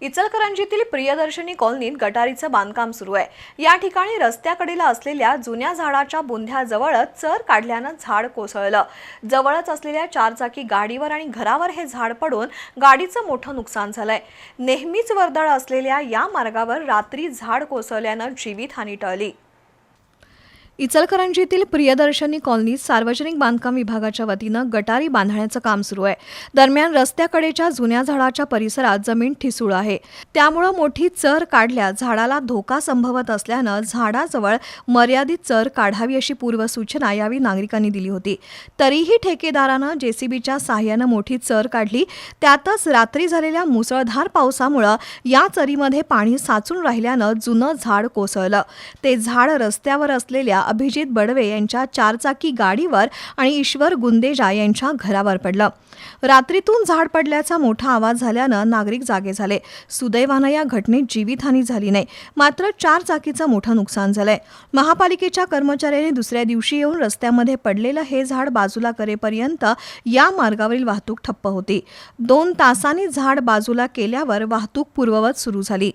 इचलकरंजीतील प्रियदर्शनी कॉलनीत गटारीचं बांधकाम सुरू आहे. या ठिकाणी रस्त्याकडेला असलेल्या जुन्या झाडाच्या बुंध्याजवळच चर काढल्यानं झाड कोसळलं. जवळच असलेल्या चारचाकी गाडीवर आणि घरावर हे झाड पडून गाडीचं मोठं नुकसान झालंय. नेहमीच वर्दळ असलेल्या या मार्गावर रात्री झाड कोसळल्यानं जीवितहानी टळली. इचलकरंजीतील प्रियदर्शनी कॉलनीत सार्वजनिक बांधकाम विभागाच्या वतीनं गटारी बांधण्याचं काम सुरू आहे. दरम्यान रस्त्याकडेच्या जुन्या झाडाच्या परिसरात जमीन ठिसूळ आहे. त्यामुळं मोठी चर काढल्या झाडाला धोका संभवत असल्यानं झाडाजवळ मर्यादित चर काढावी अशी पूर्वसूचना यावेळी नागरिकांनी दिली होती. तरीही ठेकेदारानं जेसीबीच्या सहाय्यानं मोठी चर काढली. त्यातच रात्री झालेल्या मुसळधार पावसामुळं या चरीमध्ये पाणी साचून राहिल्यानं जुनं झाड कोसळलं. ते झाड रस्त्यावर असलेल्या अभिजित बडवे यांच्या चारचाकी गाडीवर आणि ईश्वर गुंदेजा यांच्या घरावर पडलं. रात्रीतून झाड पडल्याचा मोठा आवाज झाल्यानं नागरिक जागे झाले. सुदैवानं या घटनेत जीवितहानी झाली नाही. मात्र चार चाकीचं मोठं नुकसान झालंय. महापालिकेच्या कर्मचाऱ्यांनी दुसऱ्या दिवशी येऊन रस्त्यामध्ये पडलेलं हे झाड बाजूला करेपर्यंत या मार्गावरील वाहतूक ठप्प होती. दोन तासांनी झाड बाजूला केल्यावर वाहतूक पूर्ववत सुरू झाली.